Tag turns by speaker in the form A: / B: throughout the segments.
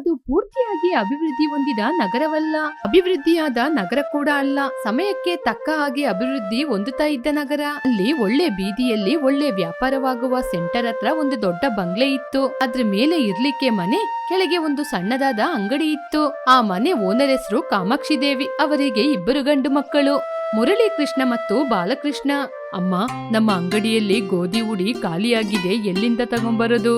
A: ಅದು ಪೂರ್ತಿಯಾಗಿ ಅಭಿವೃದ್ಧಿ ಹೊಂದಿದ ನಗರವಲ್ಲ. ಅಭಿವೃದ್ಧಿಯಾದ ನಗರ ಕೂಡ ಅಲ್ಲ. ಸಮಯಕ್ಕೆ ತಕ್ಕ ಹಾಗೆ ಅಭಿವೃದ್ಧಿ ಹೊಂದುತ್ತಾ ಇದ್ದ ನಗರ. ಅಲ್ಲಿ ಒಳ್ಳೆ ಬೀದಿಯಲ್ಲಿ ಒಳ್ಳೆ ವ್ಯಾಪಾರವಾಗುವ ಸೆಂಟರ್ ಹತ್ರ ಒಂದು ದೊಡ್ಡ ಬಂಗ್ಲೆ ಇತ್ತು. ಅದ್ರ ಮೇಲೆ ಇರ್ಲಿಕ್ಕೆ ಮನೆ, ಕೆಳಗೆ ಒಂದು ಸಣ್ಣದಾದ ಅಂಗಡಿ ಇತ್ತು. ಆ ಮನೆ ಓನರ್ ಹೆಸರು ಕಾಮಾಕ್ಷಿ ದೇವಿ. ಅವರಿಗೆ ಇಬ್ಬರು ಗಂಡು ಮಕ್ಕಳು. ಮುರಳಿ ಕೃಷ್ಣ ಮತ್ತು ಬಾಲಕೃಷ್ಣ. ಅಮ್ಮ, ನಮ್ಮ ಅಂಗಡಿಯಲ್ಲಿ ಗೋಧಿ ಉಡಿ ಖಾಲಿಯಾಗಿದೆ. ಎಲ್ಲಿಂದ ತಗೊಂಬರೋದು?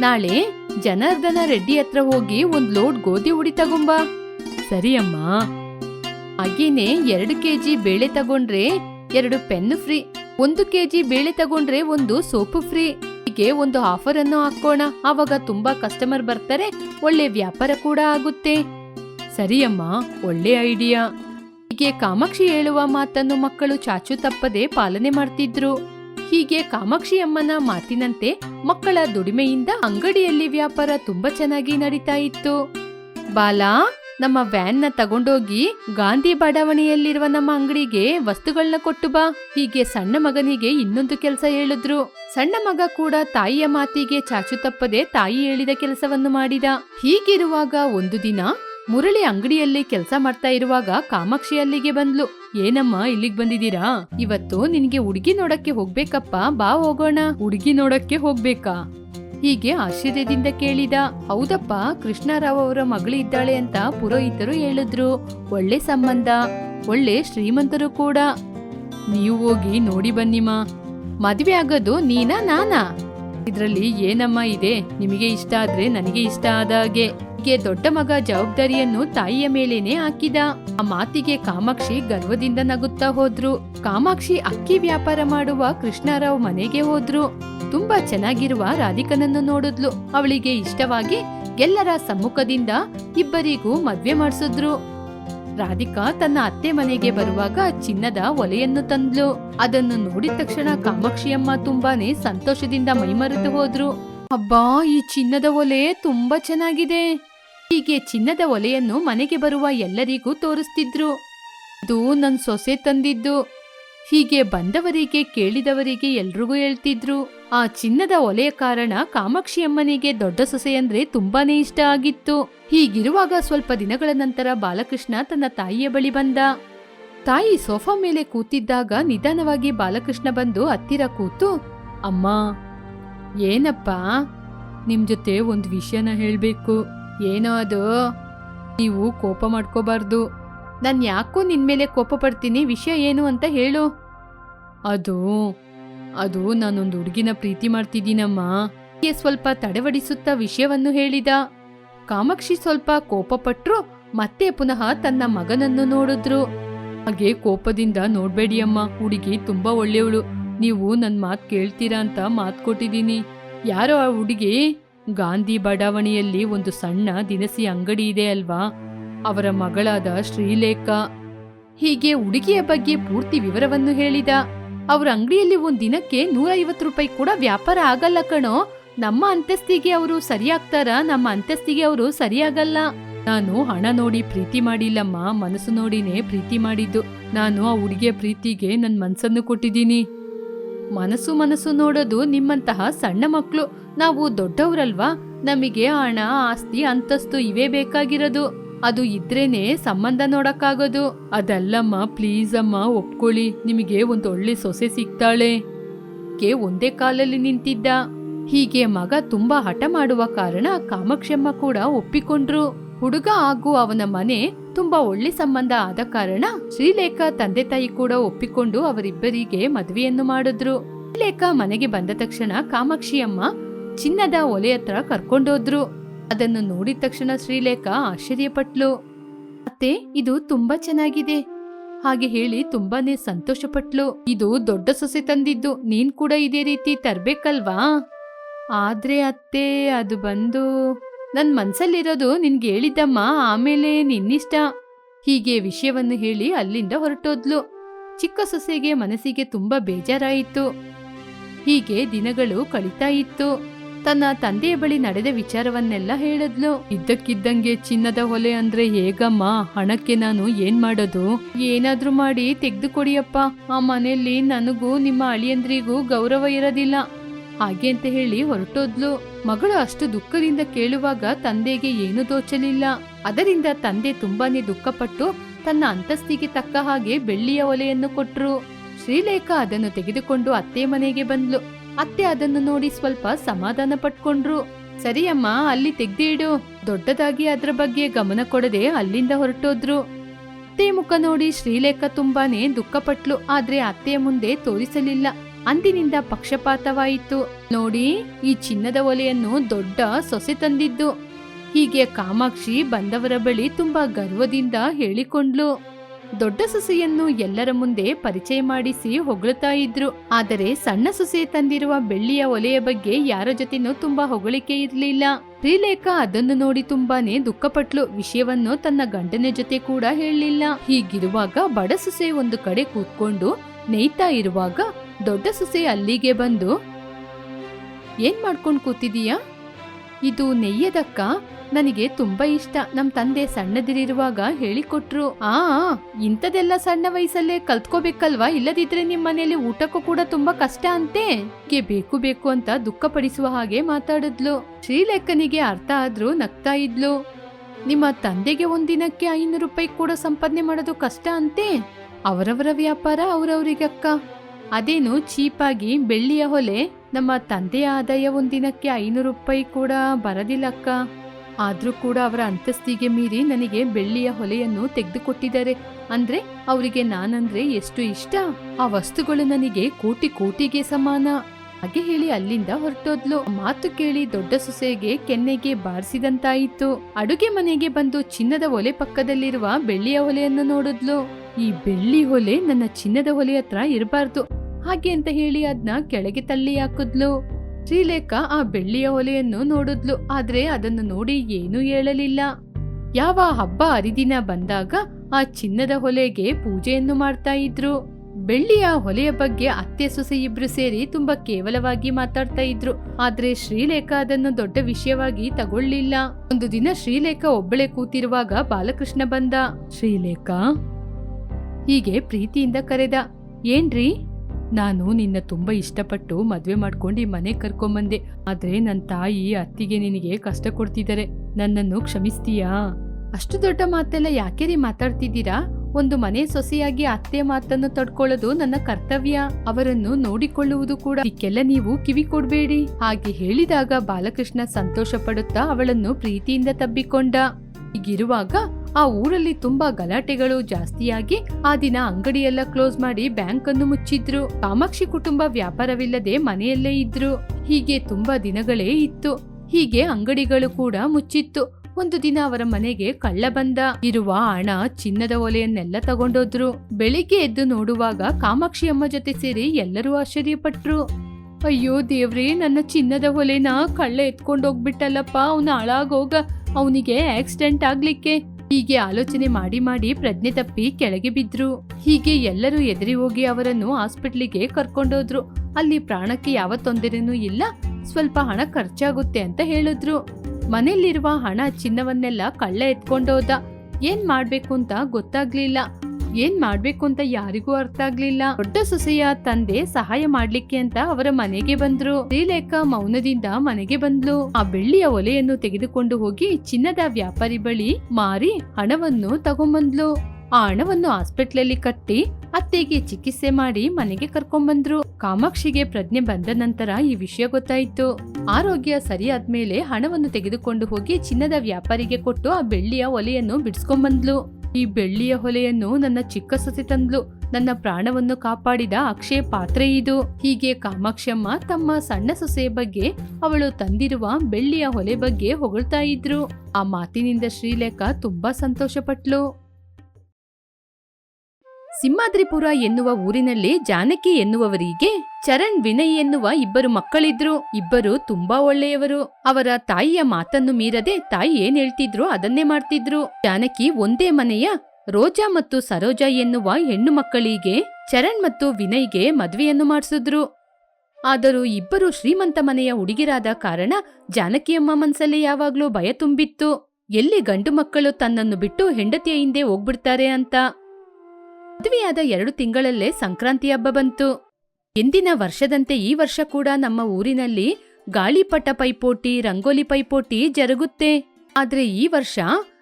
A: ನಾಳೆ ಜನಾರ್ದನ ರೆಡ್ಡಿ ಹತ್ರ ಹೋಗಿ ಒಂದ್ ಲೋಡ್ ಗೋಧಿ ಉಡಿ ತಗೊಂಬ. ಸರಿ ಅಮ್ಮ. ಹಾಗೇನೆ ಎರಡು ಕೆಜಿ ಬೇಳೆ ತಗೊಂಡ್ರೆ ಎರಡು ಪೆನ್ ಫ್ರೀ. ಒಂದು ಕೆಜಿ ಬೇಳೆ ತಗೊಂಡ್ರೆ ಒಂದು ಸೋಪು ಫ್ರೀ. ಹೀಗೆ ಒಂದು ಆಫರ್ ಅನ್ನು ಹಾಕೋಣ. ಆವಾಗ ತುಂಬಾ ಕಸ್ಟಮರ್ ಬರ್ತಾರೆ, ಒಳ್ಳೆ ವ್ಯಾಪಾರ ಕೂಡ ಆಗುತ್ತೆ. ಸರಿಯಮ್ಮ ಒಳ್ಳೆ ಐಡಿಯಾ. ಹೀಗೆ ಕಾಮಾಕ್ಷಿ ಹೇಳುವ ಮಾತನ್ನು ಮಕ್ಕಳು ಚಾಚು ತಪ್ಪದೆ ಪಾಲನೆ ಮಾಡ್ತಿದ್ರು. ಹೀಗೆ ಕಾಮಾಕ್ಷಿ ಅಮ್ಮನ ಮಾತಿನಂತೆ ಮಕ್ಕಳ ದುಡಿಮೆಯಿಂದ ಅಂಗಡಿಯಲ್ಲಿ ವ್ಯಾಪಾರ ತುಂಬಾ ಚೆನ್ನಾಗಿ ನಡೀತಾ ಇತ್ತು. ಬಾಲಾ, ನಮ್ಮ ವ್ಯಾನ್ನ ತಗೊಂಡೋಗಿ ಗಾಂಧಿ ಬಡಾವಣೆಯಲ್ಲಿರುವ ನಮ್ಮ ಅಂಗಡಿಗೆ ವಸ್ತುಗಳನ್ನ ಕೊಟ್ಟು ಬಾ. ಹೀಗೆ ಸಣ್ಣ ಮಗನಿಗೆ ಇನ್ನೊಂದು ಕೆಲಸ ಹೇಳಿದ್ರು. ಸಣ್ಣ ಮಗ ಕೂಡ ತಾಯಿಯ ಮಾತಿಗೆ ಚಾಚು ತಪ್ಪದೆ ತಾಯಿ ಹೇಳಿದ ಕೆಲಸವನ್ನು ಮಾಡಿದ. ಹೀಗಿರುವಾಗ ಒಂದು ದಿನ ಮುರಳಿ ಅಂಗಡಿಯಲ್ಲಿ ಕೆಲಸ ಮಾಡ್ತಾ ಇರುವಾಗ ಕಾಮಾಕ್ಷಿ ಅಲ್ಲಿಗೆ ಬಂದ್ಲು. ಏನಮ್ಮ ಇಲ್ಲಿಗ್ ಬಂದಿದ್ದೀರಾ? ಇವತ್ತು ನಿನ್ಗೆ ಹುಡುಗಿ ನೋಡಕ್ಕೆ ಹೋಗ್ಬೇಕಪ್ಪ. ಬಾ ಹೋಗೋಣ. ಹುಡುಗಿ ನೋಡಕ್ಕೆ ಹೋಗ್ಬೇಕಾ? ಹೀಗೆ ಆಶ್ಚರ್ಯದಿಂದ ಕೇಳಿದ. ಹೌದಪ್ಪ, ಕೃಷ್ಣರಾವ್ ಅವರ ಮಗಳು ಇದ್ದಾಳೆ ಅಂತ ಪುರೋಹಿತರು ಹೇಳಿದ್ರು. ಒಳ್ಳೆ ಸಂಬಂಧ. ಒಳ್ಳೆ ಶ್ರೀಮಂತರು ಕೂಡ. ನೀವು ಹೋಗಿ ನೋಡಿ ಬನ್ನಿಮ್ಮ. ಮದುವೆ ಆಗೋದು ನೀನಾ ನಾನಾ? ಇದ್ರಲ್ಲಿ ಏನಮ್ಮ ಇದೆ? ನಿಮಗೆ ಇಷ್ಟ ಆದ್ರೆ ನನಗೆ ಇಷ್ಟ ಆದ ಹಾಗೆ. ಹೀಗೆ ದೊಡ್ಡ ಮಗ ಜವಾಬ್ದಾರಿಯನ್ನು ತಾಯಿಯ ಮೇಲೇನೆ ಹಾಕಿದ. ಆ ಮಾತಿಗೆ ಕಾಮಾಕ್ಷಿ ಗರ್ವದಿಂದ ನಗುತ್ತಾ ಹೋದ್ರು. ಕಾಮಾಕ್ಷಿ ಅಕ್ಕಿ ವ್ಯಾಪಾರ ಮಾಡುವ ಕೃಷ್ಣರಾವ್ ಮನೆಗೆ ಹೋದ್ರು. ತುಂಬಾ ಚೆನ್ನಾಗಿರುವ ರಾಧಿಕನನ್ನು ನೋಡಿದ್ಲು. ಅವಳಿಗೆ ಇಷ್ಟವಾಗಿ ಎಲ್ಲರ ಸಮ್ಮುಖದಿಂದ ಇಬ್ಬರಿಗೂ ಮದ್ವೆ ಮಾಡಿಸಿದ್ರು. ರಾಧಿಕಾ ತನ್ನ ಅತ್ತೆ ಮನೆಗೆ ಬರುವಾಗ ಚಿನ್ನದ ಒಲೆಯನ್ನು ತಂದ್ಲು. ಅದನ್ನು ನೋಡಿದ ತಕ್ಷಣ ಕಾಮಾಕ್ಷಿಯಮ್ಮ ತುಂಬಾನೇ ಸಂತೋಷದಿಂದ ಮೈಮರೆತು ಹೋದ್ರು. ಅಬ್ಬಾ, ಈ ಚಿನ್ನದ ಒಲೆ ತುಂಬಾ ಚೆನ್ನಾಗಿದೆ. ಹೀಗೆ ಚಿನ್ನದ ಒಲೆಯನ್ನು ಮನೆಗೆ ಬರುವ ಎಲ್ಲರಿಗೂ ತೋರಿಸ್ತಿದ್ರು. ಇದು ನನ್ ಸೊಸೆ ತಂದಿದ್ದು. ಹೀಗೆ ಬಂದವರಿಗೆ ಕೇಳಿದವರಿಗೆ ಎಲ್ರಿಗೂ ಹೇಳ್ತಿದ್ರು. ಆ ಚಿನ್ನದ ಒಲೆಯ ಕಾರಣ ಕಾಮಾಕ್ಷಿ ಅಮ್ಮನಿಗೆ ದೊಡ್ಡ ಸೊಸೆ ಅಂದ್ರೆ ತುಂಬಾನೇ ಇಷ್ಟ ಆಗಿತ್ತು. ಹೀಗಿರುವಾಗ ಸ್ವಲ್ಪ ದಿನಗಳ ನಂತರ ಬಾಲಕೃಷ್ಣ ತನ್ನ ತಾಯಿಯ ಬಳಿ ಬಂದ. ತಾಯಿ ಸೋಫಾ ಮೇಲೆ ಕೂತಿದ್ದಾಗ ನಿಧಾನವಾಗಿ ಬಾಲಕೃಷ್ಣ ಬಂದು ಹತ್ತಿರ ಕೂತು, ಅಮ್ಮ, ಏನಪ್ಪ? ನಿಮ್ ಜೊತೆ ಒಂದು ವಿಷಯನ ಹೇಳ್ಬೇಕು. ಏನೋ ಅದು? ನೀವು ಕೋಪ ಮಾಡ್ಕೋಬಾರ್ದು. ನಾನು ಯಾಕೋ ನಿನ್ ಮೇಲೆ ಕೋಪ ಪಡ್ತೀನಿ, ವಿಷಯ ಏನು ಅಂತ ಹೇಳು. ಅದು ಅದು ನಾನೊಂದು ಹುಡುಗಿನ ಪ್ರೀತಿ ಮಾಡ್ತಿದ್ದೀನಮ್ಮ. ಸ್ವಲ್ಪ ತಡವಡಿಸುತ್ತಾ ವಿಷಯವನ್ನು ಹೇಳಿದ. ಕಾಮಾಕ್ಷಿ ಸ್ವಲ್ಪ ಕೋಪಪಟ್ರು ಮತ್ತೆ ಪುನಃ ತನ್ನ ಮಗನನ್ನು ನೋಡಿದ್ರು. ಹಾಗೆ ಕೋಪದಿಂದ ನೋಡ್ಬೇಡಿ ಅಮ್ಮ ಹುಡುಗಿ ತುಂಬಾ ಒಳ್ಳೆಯವಳು. ನೀವು ನನ್ ಮಾತ್ ಕೇಳ್ತೀರಾ ಅಂತ ಮಾತ್ ಕೊಟ್ಟಿದ್ದೀನಿ. ಯಾರೋ ಆ ಹುಡುಗಿ? ಗಾಂಧಿ ಬಡಾವಣೆಯಲ್ಲಿ ಒಂದು ಸಣ್ಣ ದಿನಸಿ ಅಂಗಡಿ ಇದೆ ಅಲ್ವಾ? ಅವರ ಮಗಳಾದ ಶ್ರೀಲೇಖ. ಹೀಗೆ ಹುಡುಗಿಯ ಬಗ್ಗೆ ಪೂರ್ತಿ ವಿವರವನ್ನು ಹೇಳಿದ. ಅವ್ರ ಅಂಗಡಿಯಲ್ಲಿ ಒಂದ್ ದಿನಕ್ಕೆ ನೂರ ಐವತ್ತು ರೂಪಾಯಿ ಕೂಡ ವ್ಯಾಪಾರ ಆಗಲ್ಲ ಕಣೋ. ನಮ್ಮ ಅಂತಸ್ತಿಗೆ ಅವರು ಸರಿಯಾಗ್ತಾರ? ನಮ್ಮ ಅಂತಸ್ತಿಗೆ ಅವರು ಸರಿಯಾಗಲ್ಲ. ನಾನು ಹಣ ನೋಡಿ ಪ್ರೀತಿ ಮಾಡಿಲ್ಲಮ್ಮ. ಮನಸ್ಸು ನೋಡಿನೇ ಪ್ರೀತಿ ಮಾಡಿದ್ದು. ನಾನು ಆ ಹುಡುಗಿಯ ಪ್ರೀತಿಗೆ ನನ್ನ ಮನಸ್ಸನ್ನು ಕೊಟ್ಟಿದ್ದೀನಿ. ಮನಸ್ಸು ಮನಸ್ಸು ನೋಡೋದು ನಿಮ್ಮಂತಹ ಸಣ್ಣ ಮಕ್ಕಳು ನಾವು ದೊಡ್ಡವರಲ್ವಾ? ನಮಗೆ ಹಣ, ಆಸ್ತಿ, ಅಂತಸ್ತು ಇವೇ ಬೇಕಾಗಿರೋದು. ಅದು ಇದ್ರೇನೆ ಸಂಬಂಧ ನೋಡಕ್ಕಾಗೋದು. ಅದಲ್ಲಮ್ಮ ಪ್ಲೀಸ್ ಅಮ್ಮ, ಒಪ್ಕೊಳ್ಳಿ. ನಿಮಗೆ ಒಂದು ಒಳ್ಳೆ ಸೊಸೆ ಸಿಗ್ತಾಳೆ. ಕೆ ಒಂದೇ ಕಾಲಲ್ಲಿ ನಿಂತಿದ್ದ. ಹೀಗೆ ಮಗ ತುಂಬಾ ಹಠ ಮಾಡುವ ಕಾರಣ ಕಾಮಕ್ಷಮ್ಮ ಕೂಡ ಒಪ್ಪಿಕೊಂಡ್ರು. ಹುಡುಗ ಹಾಗೂ ಅವನ ಮನೆ ತುಂಬಾ ಒಳ್ಳೆ ಸಂಬಂಧ ಆದ ಕಾರಣ ಶ್ರೀಲೇಖ ತಂದೆ ತಾಯಿ ಕೂಡ ಒಪ್ಪಿಕೊಂಡು ಅವರಿಬ್ಬರಿಗೆ ಮದುವೆಯನ್ನು ಮಾಡಿದ್ರು. ಶ್ರೀಲೇಖ ಮನೆಗೆ ಬಂದ ತಕ್ಷಣ ಕಾಮಾಕ್ಷಿಯಮ್ಮ ಚಿನ್ನದ ಒಲೆ ಹತ್ರ ಕರ್ಕೊಂಡೋದ್ರು. ಅದನ್ನು ನೋಡಿದ ತಕ್ಷಣ ಶ್ರೀಲೇಖ ಆಶ್ಚರ್ಯಪಟ್ಲು. ಅತ್ತೆ, ಇದು ತುಂಬಾ ಚೆನ್ನಾಗಿದೆ. ಹಾಗೆ ಹೇಳಿ ತುಂಬಾನೇ ಸಂತೋಷಪಟ್ಲು. ಇದು ದೊಡ್ಡ ಸೊಸೆ ತಂದಿದ್ದು, ನೀನ್ ಕೂಡ ಇದೇ ರೀತಿ ತರ್ಬೇಕಲ್ವಾ? ಆದ್ರೆ ಅತ್ತೆ, ಅದು ಬಂದು ನನ್ ಮನ್ಸಲ್ಲಿರೋದು ನಿನ್ಗೆ ಹೇಳಿದ್ದಮ್ಮ, ಆಮೇಲೆ ನಿನ್ನಿಷ್ಟ. ಹೀಗೆ ವಿಷಯವನ್ನು ಹೇಳಿ ಅಲ್ಲಿಂದ ಹೊರಟೋದ್ಲು. ಚಿಕ್ಕ ಸೊಸೆಗೆ ಮನಸ್ಸಿಗೆ ತುಂಬಾ ಬೇಜಾರಾಯಿತು. ಹೀಗೆ ದಿನಗಳು ಕಳೀತಾ ಇತ್ತು. ತನ್ನ ತಂದೆಯ ಬಳಿ ನಡೆದ ವಿಚಾರವನ್ನೆಲ್ಲ ಹೇಳಿದ್ಲು. ಇದ್ದಕ್ಕಿದ್ದಂಗೆ ಚಿನ್ನದ ಹೊಲೆ ಅಂದ್ರೆ ಹೇಗಮ್ಮ? ಹಣಕ್ಕೆ ನಾನು ಏನ್ ಮಾಡೋದು? ಏನಾದ್ರೂ ಮಾಡಿ ತೆಗೆದುಕೊಡಿಯಪ್ಪ. ಆ ಮನೆಯಲ್ಲಿ ನನಗೂ ನಿಮ್ಮ ಅಳಿಯಂದ್ರಿಗೂ ಗೌರವ ಇರೋದಿಲ್ಲ. ಹಾಗೆ ಅಂತ ಹೇಳಿ ಹೊರಟೋದ್ಲು. ಮಗಳು ಅಷ್ಟು ದುಃಖದಿಂದ ಕೇಳುವಾಗ ತಂದೆಗೆ ಏನು ದೋಚಲಿಲ್ಲ. ಅದರಿಂದ ತಂದೆ ತುಂಬಾನೇ ದುಃಖಪಟ್ಟು ತನ್ನ ಅಂತಸ್ತಿಗೆ ತಕ್ಕ ಹಾಗೆ ಬೆಳ್ಳಿಯ ಒಲೆಯನ್ನು ಕೊಟ್ರು. ಶ್ರೀಲೇಖ ಅದನ್ನು ತೆಗೆದುಕೊಂಡು ಅತ್ತೆ ಮನೆಗೆ ಬಂದ್ಲು. ಅತ್ತೆ ಅದನ್ನು ನೋಡಿ ಸ್ವಲ್ಪ ಸಮಾಧಾನ ಪಟ್ಕೊಂಡ್ರು. ಸರಿಯಮ್ಮ, ಅಲ್ಲಿ ತೆಗ್ದಿ ಇಡು ದೊಡ್ಡದಾಗಿ ಅದ್ರ ಬಗ್ಗೆ ಗಮನ ಕೊಡದೆ ಅಲ್ಲಿಂದ ಹೊರಟೋದ್ರು. ಅತ್ತೆ ಮುಖ ನೋಡಿ ಶ್ರೀಲೇಖ ತುಂಬಾನೇ ದುಃಖಪಟ್ಲು, ಆದ್ರೆ ಅತ್ತೆಯ ಮುಂದೆ ತೋರಿಸಲಿಲ್ಲ. ಅಂದಿನಿಂದ ಪಕ್ಷಪಾತವಾಯಿತು. ನೋಡಿ, ಈ ಚಿನ್ನದ ಒಲೆಯನ್ನು ದೊಡ್ಡ ಸೊಸೆ ತಂದಿದ್ದು. ಹೀಗೆ ಕಾಮಾಕ್ಷಿ ಬಂದವರ ಬಳಿ ತುಂಬಾ ಗರ್ವದಿಂದ ಹೇಳಿಕೊಂಡ್ಲು. ದೊಡ್ಡ ಸೊಸೆಯನ್ನು ಎಲ್ಲರ ಮುಂದೆ ಪರಿಚಯ ಮಾಡಿಸಿ ಹೊಗಳುತ್ತಾ ಇದ್ರು. ಆದರೆ ಸಣ್ಣ ಸೊಸೆ ತಂದಿರುವ ಬೆಳ್ಳಿಯ ಒಲೆಯ ಬಗ್ಗೆ ಯಾರ ಜೊತೆನೂ ತುಂಬಾ ಹೊಗಳಿಕೆ ಇರಲಿಲ್ಲ. ಪ್ರಿಲೇಖಾ ಅದನ್ನು ನೋಡಿ ತುಂಬಾನೇ ದುಃಖಪಟ್ಲು. ವಿಷಯವನ್ನು ತನ್ನ ಗಂಡನ ಜೊತೆ ಕೂಡ ಹೇಳಲಿಲ್ಲ. ಹೀಗಿರುವಾಗ ಬಡ ಸೊಸೆ ಒಂದು ಕಡೆ ಕೂತ್ಕೊಂಡು ನೇಯ್ತಾ ಇರುವಾಗ ದೊಡ್ಡ ಸೊಸೆ ಅಲ್ಲಿಗೆ ಬಂದು, ಏನ್ ಮಾಡ್ಕೊಂಡ್ ಕೂತಿದೀಯಾ? ಇದು ನೆಯ್ಯದಕ್ಕ? ನನಗೆ ತುಂಬಾ ಇಷ್ಟ. ನಮ್ ತಂದೆ ಸಣ್ಣದಿರಿರುವಾಗ ಹೇಳಿಕೊಟ್ರು, ಆ, ಇಂಥದೆಲ್ಲ ಸಣ್ಣ ವಯಸ್ಸಲ್ಲೇ ಕಲ್ತ್ಕೋಬೇಕಲ್ವಾ? ಇಲ್ಲದಿದ್ರೆ ನಿಮ್ ಮನೆಯಲ್ಲಿ ಊಟಕ್ಕೂ ಕೂಡ ತುಂಬಾ ಕಷ್ಟ ಅಂತೆ? ಬೇಕು ಬೇಕು ಅಂತ ದುಃಖಪಡಿಸುವ ಹಾಗೆ ಮಾತಾಡಿದ್ಲು. ಶ್ರೀಲೇಖನಿಗೆ ಅರ್ಥ ಆದ್ರೂ ನಗ್ತಾ ಇದ್ಲು. ನಿಮ್ಮ ತಂದೆಗೆ ಒಂದಿನಕ್ಕೆ ಐನೂರು ರೂಪಾಯಿ ಕೂಡ ಸಂಪಾದನೆ ಮಾಡೋದು ಕಷ್ಟ ಅಂತೆ? ಅವರವರ ವ್ಯಾಪಾರ, ಅವರವರಿಗಕ್ಕ? ಅದೇನು ಚೀಪಾಗಿ ಬೆಳ್ಳಿಯ ಹೊಲೆ, ನಮ್ಮ ತಂದೆಯ ಆದಾಯ ಒಂದಿನಕ್ಕೆ ಐನೂರು ರೂಪಾಯಿ ಕೂಡ ಬರದಿಲ್ಲಕ್ಕ ಆದ್ರೂ ಕೂಡ ಅವರ ಅಂತಸ್ತಿಗೆ ಮೀರಿ ನನಗೆ ಬೆಳ್ಳಿಯ ಹೊಲೆಯನ್ನು ತೆಗೆದುಕೊಟ್ಟಿದ್ದಾರೆ. ಅಂದ್ರೆ ಅವರಿಗೆ ನಾನಂದ್ರೆ ಎಷ್ಟು ಇಷ್ಟ? ಆ ವಸ್ತುಗಳು ನನಗೆ ಕೋಟಿ ಕೋಟಿಗೆ ಸಮಾನ. ಹಾಗೆ ಹೇಳಿ ಅಲ್ಲಿಂದ ಹೊರಟೋದ್ಲು. ಮಾತು ಕೇಳಿ ದೊಡ್ಡ ಸೊಸೆಗೆ ಕೆನ್ನೆಗೆ ಬಾರಿಸಿದಂತಾಯಿತು. ಅಡುಗೆ ಮನೆಗೆ ಬಂದು ಚಿನ್ನದ ಒಲೆ ಪಕ್ಕದಲ್ಲಿರುವ ಬೆಳ್ಳಿಯ ಒಲೆಯನ್ನು ನೋಡಿದ್ಲು. ಈ ಬೆಳ್ಳಿ ಹೊಲೆ ನನ್ನ ಚಿನ್ನದ ಹೊಲೆ ಹತ್ರ ಇರಬಾರ್ದು. ಹಾಗೆ ಅಂತ ಹೇಳಿ ಅದನ್ನ ಕೆಳಗೆ ತಳ್ಳಿ ಹಾಕಿದ್ಲು. ಶ್ರೀಲೇಖ ಆ ಬೆಳ್ಳಿಯ ಒಲೆಯನ್ನು ನೋಡಿದ್ಲು, ಆದ್ರೆ ಅದನ್ನು ನೋಡಿ ಏನೂ ಹೇಳಲಿಲ್ಲ. ಯಾವ ಹಬ್ಬ ಹರಿದಿನ ಬಂದಾಗ ಆ ಚಿನ್ನದ ಹೊಲೆಗೆ ಪೂಜೆಯನ್ನು ಮಾಡ್ತಾ ಇದ್ರು. ಬೆಳ್ಳಿಯ ಹೊಲೆಯ ಬಗ್ಗೆ ಅತ್ತೆ ಸೊಸೆ ಇಬ್ರು ಸೇರಿ ತುಂಬಾ ಕೇವಲವಾಗಿ ಮಾತಾಡ್ತಾ ಇದ್ರು. ಆದ್ರೆ ಶ್ರೀಲೇಖ ಅದನ್ನು ದೊಡ್ಡ ವಿಷಯವಾಗಿ ತಗೊಳ್ಳಿಲ್ಲ. ಒಂದು ದಿನ ಶ್ರೀಲೇಖ ಒಬ್ಬಳೆ ಕೂತಿರುವಾಗ ಬಾಲಕೃಷ್ಣ ಬಂದ. ಶ್ರೀಲೇಖ? ಹೀಗೆ ಪ್ರೀತಿಯಿಂದ ಕರೆದ. ಏನ್ರಿ? ನಾನು ನಿನ್ನ ತುಂಬಾ ಇಷ್ಟಪಟ್ಟು ಮದ್ವೆ ಮಾಡ್ಕೊಂಡು ಈ ಮನೆ ಕರ್ಕೊಂಬಂದೆ. ಆದ್ರೆ ನನ್ನ ತಾಯಿ ಅತ್ತಿಗೆ ನಿನಗೆ ಕಷ್ಟ ಕೊಡ್ತಿದ್ದಾರೆ ನನ್ನನ್ನು ಕ್ಷಮಿಸ್ತೀಯಾ? ಅಷ್ಟು ದೊಡ್ಡ ಮಾತೆಲ್ಲ ಯಾಕೆ ರೀ ಮಾತಾಡ್ತಿದ್ದೀರಾ? ಒಂದು ಮನೆ ಸೊಸೆಯಾಗಿ ಅತ್ತೆ ಮಾತನ್ನು ತಡ್ಕೊಳ್ಳೋದು ನನ್ನ ಕರ್ತವ್ಯ. ಅವರನ್ನು ನೋಡಿಕೊಳ್ಳುವುದು ಕೂಡ ಇದಕ್ಕೆಲ್ಲ ನೀವು ಕಿವಿ ಕೊಡ್ಬೇಡಿ. ಹಾಗೆ ಹೇಳಿದಾಗ ಬಾಲಕೃಷ್ಣ ಸಂತೋಷ ಪಡುತ್ತಾ ಅವಳನ್ನು ಪ್ರೀತಿಯಿಂದ ತಬ್ಬಿಕೊಂಡ. ಹೀಗಿರುವಾಗ ಆ ಊರಲ್ಲಿ ತುಂಬಾ ಗಲಾಟೆಗಳು ಜಾಸ್ತಿಯಾಗಿ ಆ ದಿನ ಅಂಗಡಿಯೆಲ್ಲ ಕ್ಲೋಸ್ ಮಾಡಿ ಬ್ಯಾಂಕ್ ಅನ್ನು ಮುಚ್ಚಿದ್ರು. ಕಾಮಾಕ್ಷಿ ಕುಟುಂಬ ವ್ಯಾಪಾರವಿಲ್ಲದೆ ಮನೆಯಲ್ಲೇ ಇದ್ರು. ಹೀಗೆ ತುಂಬಾ ದಿನಗಳೇ ಇತ್ತು. ಹೀಗೆ ಅಂಗಡಿಗಳು ಕೂಡ ಮುಚ್ಚಿತ್ತು. ಒಂದು ದಿನ ಅವರ ಮನೆಗೆ ಕಳ್ಳ ಬಂದ. ಇರುವ ಹಣ ಚಿನ್ನದ ಒಲೆಯನ್ನೆಲ್ಲ ತಗೊಂಡೋದ್ರು. ಬೆಳಿಗ್ಗೆ ಎದ್ದು ನೋಡುವಾಗ ಕಾಮಾಕ್ಷಿ ಅಮ್ಮ ಜೊತೆ ಸೇರಿ ಎಲ್ಲರೂ ಆಶ್ಚರ್ಯಪಟ್ರು. ಅಯ್ಯೋ ದೇವ್ರೇ, ನನ್ನ ಚಿನ್ನದ ಒಲೆನ ಕಳ್ಳ ಎತ್ಕೊಂಡೋಗ್ಬಿಟ್ಟಲ್ಲಪ್ಪ, ಅವನು ಹಾಳಾಗೋಗ. ಅವನಿಗೆ ಆಕ್ಸಿಡೆಂಟ್ ಆಗ್ಲಿಕ್ಕೆ. ಹೀಗೆ ಆಲೋಚನೆ ಮಾಡಿ ಮಾಡಿ ಪ್ರಜ್ಞೆ ತಪ್ಪಿ ಕೆಳಗೆ ಬಿದ್ರು. ಹೀಗೆ ಎಲ್ಲರೂ ಎದುರಿ ಹೋಗಿ ಅವರನ್ನು ಹಾಸ್ಪಿಟ್ಲಿಗೆ ಕರ್ಕೊಂಡೋದ್ರು ಅಲ್ಲಿ ಪ್ರಾಣಕ್ಕೆ ಯಾವ ತೊಂದರೆನೂ ಇಲ್ಲ. ಸ್ವಲ್ಪ ಹಣ ಖರ್ಚಾಗುತ್ತೆ ಅಂತ ಹೇಳಿದ್ರು. ಮನೆಯಲ್ಲಿರುವ ಹಣ ಚಿನ್ನವನ್ನೆಲ್ಲ ಕಳ್ಳ ಎತ್ಕೊಂಡೋದ ಏನ್ ಮಾಡ್ಬೇಕು ಅಂತ ಗೊತ್ತಾಗ್ಲಿಲ್ಲ. ಏನ್ ಮಾಡ್ಬೇಕು ಅಂತ ಯಾರಿಗೂ ಅರ್ಥ ಆಗ್ಲಿಲ್ಲ. ದೊಡ್ಡ ಸೊಸೆಯ ತಂದೆ ಸಹಾಯ ಮಾಡ್ಲಿಕ್ಕೆ ಅಂತ ಅವರ ಮನೆಗೆ ಬಂದ್ರು. ಶ್ರೀಲೇಖ ಮೌನದಿಂದ ಮನೆಗೆ ಬಂದ್ಲು. ಆ ಬೆಳ್ಳಿಯ ಒಲೆಯನ್ನು ತೆಗೆದುಕೊಂಡು ಹೋಗಿ ಚಿನ್ನದ ವ್ಯಾಪಾರಿ ಬಳಿ ಮಾರಿ ಹಣವನ್ನು ತಗೊಂಬಂದ್ಲು. ಆ ಹಣವನ್ನು ಹಾಸ್ಪಿಟ್ಲಲ್ಲಿ ಕಟ್ಟಿ ಅತ್ತೆಗೆ ಚಿಕಿತ್ಸೆ ಮಾಡಿ ಮನೆಗೆ ಕರ್ಕೊಂಡ್ಬಂದ್ರು ಕಾಮಾಕ್ಷಿಗೆ ಪ್ರಜ್ಞೆ ಬಂದ ನಂತರ ಈ ವಿಷಯ ಗೊತ್ತಾಯ್ತು. ಆರೋಗ್ಯ ಸರಿಯಾದ್ಮೇಲೆ ಹಣವನ್ನು ತೆಗೆದುಕೊಂಡು ಹೋಗಿ ಚಿನ್ನದ ವ್ಯಾಪಾರಿಗೆ ಕೊಟ್ಟು ಆ ಬೆಳ್ಳಿಯ ಒಲೆಯನ್ನು ಬಿಡಿಸ್ಕೊಂಡ್ಬಂದ್ಲು ಈ ಬೆಳ್ಳಿಯ ಹೊಲೆಯನ್ನು ನನ್ನ ಚಿಕ್ಕ ಸೊಸೆ ತಂದ್ಲು. ನನ್ನ ಪ್ರಾಣವನ್ನು ಕಾಪಾಡಿದ ಅಕ್ಷಯ ಪಾತ್ರೆ ಇದು. ಹೀಗೆ ಕಾಮಾಕ್ಷಮ್ಮ ತಮ್ಮ ಸಣ್ಣ ಸೊಸೆಯ ಬಗ್ಗೆ ಅವಳು ತಂದಿರುವ ಬೆಳ್ಳಿಯ ಹೊಲೆ ಬಗ್ಗೆ ಹೊಗಳ್ತಾ ಇದ್ರು. ಆ ಮಾತಿನಿಂದ ಶ್ರೀಲೇಖ ತುಂಬಾ ಸಂತೋಷಪಟ್ಲು. ಸಿಂಹಾದ್ರಿಪುರ ಎನ್ನುವ ಊರಿನಲ್ಲಿ ಜಾನಕಿ ಎನ್ನುವವರಿಗೆ ಚರಣ್ ವಿನಯ್ ಎನ್ನುವ ಇಬ್ಬರು ಮಕ್ಕಳಿದ್ರು. ಇಬ್ಬರು ತುಂಬಾ ಒಳ್ಳೆಯವರು. ಅವರ ತಾಯಿಯ ಮಾತನ್ನು ಮೀರದೆ ತಾಯಿ ಏನ್ ಹೇಳ್ತಿದ್ರು ಅದನ್ನೇ ಮಾಡ್ತಿದ್ರು. ಜಾನಕಿ ಒಂದೇ ಮನೆಯ ರೋಜಾ ಮತ್ತು ಸರೋಜಾ ಎನ್ನುವ ಹೆಣ್ಣು ಮಕ್ಕಳಿಗೆ ಚರಣ್ ಮತ್ತು ವಿನಯ್ಗೆ ಮದುವೆಯನ್ನು ಮಾಡಿಸಿದ್ರು. ಆದರೂ ಇಬ್ಬರು ಶ್ರೀಮಂತ ಮನೆಯ ಹುಡುಗಿರಾದ ಕಾರಣ ಜಾನಕಿಯಮ್ಮ ಮನ್ಸಲ್ಲಿ ಯಾವಾಗ್ಲೂ ಭಯ ತುಂಬಿತ್ತು. ಎಲ್ಲಿ ಗಂಡು ಮಕ್ಕಳು ತನ್ನನ್ನು ಬಿಟ್ಟು ಹೆಂಡತಿಯ ಹಿಂದೆ ಹೋಗ್ಬಿಡ್ತಾರೆ ಅಂತ ಮದುವೆಯಾದ ಎರಡು ತಿಂಗಳಲ್ಲೇ ಸಂಕ್ರಾಂತಿ ಹಬ್ಬ ಬಂತು. ಎಂದಿನ ವರ್ಷದಂತೆ ಈ ವರ್ಷ ಕೂಡ ನಮ್ಮ ಊರಿನಲ್ಲಿ ಗಾಳಿಪಟ ಪೈಪೋಟಿ, ರಂಗೋಲಿ ಪೈಪೋಟಿ ಜರುಗುತ್ತೆ. ಆದ್ರೆ ಈ ವರ್ಷ